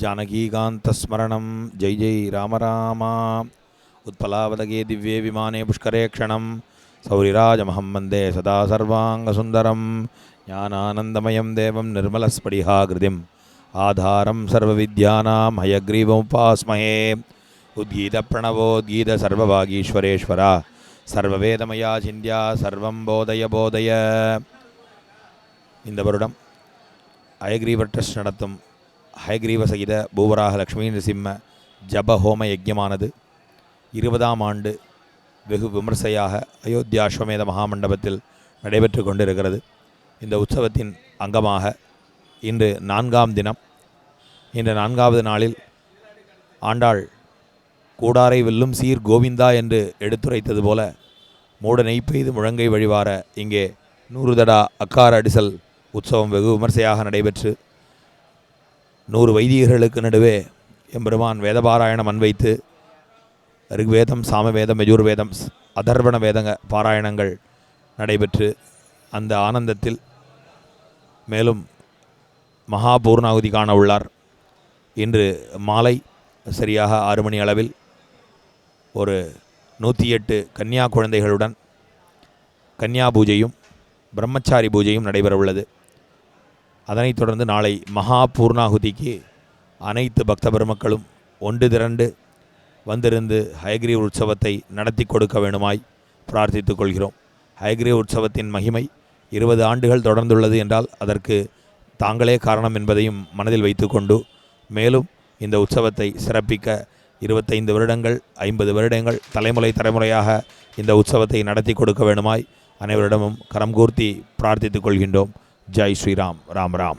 जानकीकान्तस्मरणं जय जय राम राम उत्पलावदगे दिव्ये विमाने पुष्करे क्षणं सौरिराजमहं वन्दे सदा सर्वाङ्गसुन्दरं ज्ञानानन्दमयं देवं निर्मलस्फटिहाकृतिम् आधारं सर्वविद्यानां हयग्रीवमुपास्महे उद्गीतप्रणवोद्गीतसर्वभागीश्वरेश्वर सर्ववेदमया चिन्त्या सर्वं போதய போதய இந்த வருடம் ஹயக்ரீவ ட்ரஸ்ட் நடத்தும் ஹயக்ரீவசகித பூவராக லக்ஷ்மி நரசிம்ம ஜப ஹோம யஜ்யமானது. இருபதாம் ஆண்டு வெகு விமர்சையாக அயோத்தியா அஸ்வமேத மகாமண்டபத்தில் நடைபெற்று கொண்டிருக்கிறது. இந்த உற்சவத்தின் அங்கமாக இன்று நான்காம் தினம். இன்று நான்காவது நாளில் ஆண்டாள் கூடாரை வெல்லும் சீர் கோவிந்தா என்று எடுத்துரைத்தது போல மூட நெய் பெய்து முழங்கை வழிவார இங்கே நூறு தடா அக்கார அடிசல் உற்சவம் வெகு விமர்சையாக நடைபெற்று நூறு வைதிகர்களுக்கு நடுவே எம்பெருமான் வேதபாராயணம் அன்வைத்து ரிக்வேதம் சாமவேதம் யஜுர்வேதம் அதர்வண வேதங்க பாராயணங்கள் நடைபெற்று அந்த ஆனந்தத்தில் மேலும் மகா பூர்ணாகுதி காண உள்ளார். இன்று மாலை சரியாக ஆறு மணி அளவில் ஒரு நூற்றி எட்டு கன்னியா குழந்தைகளுடன் கன்னியா பூஜையும் பிரம்மச்சாரி பூஜையும் நடைபெற உள்ளது அதனைத் தொடர்ந்து நாளை மகா பூர்ணாகுதிக்கு அனைத்து பக்த பெருமக்களும் ஒன்று திரண்டு வந்திருந்து ஹயக்ரீவ் உற்சவத்தை நடத்தி கொடுக்க வேண்டுமாய் பிரார்த்தித்துக் கொள்கிறோம். ஹயக்ரீவ் உற்சவத்தின் மகிமை இருபது ஆண்டுகள் தொடர்ந்துள்ளது என்றால் அதற்கு தாங்களே காரணம் என்பதையும் மனதில் வைத்துக்கொண்டு மேலும் இந்த உற்சவத்தை சிறப்பிக்க இருபத்தைந்து வருடங்கள் ஐம்பது வருடங்கள் தலைமுறை தலைமுறையாக இந்த உற்சவத்தை நடத்தி கொடுக்க வேண்டுமாய் அனைவரிடமும் கரம் கூர்த்தி பிரார்த்தித்துக் கொள்கின்றோம். जय श्री राम राम राम।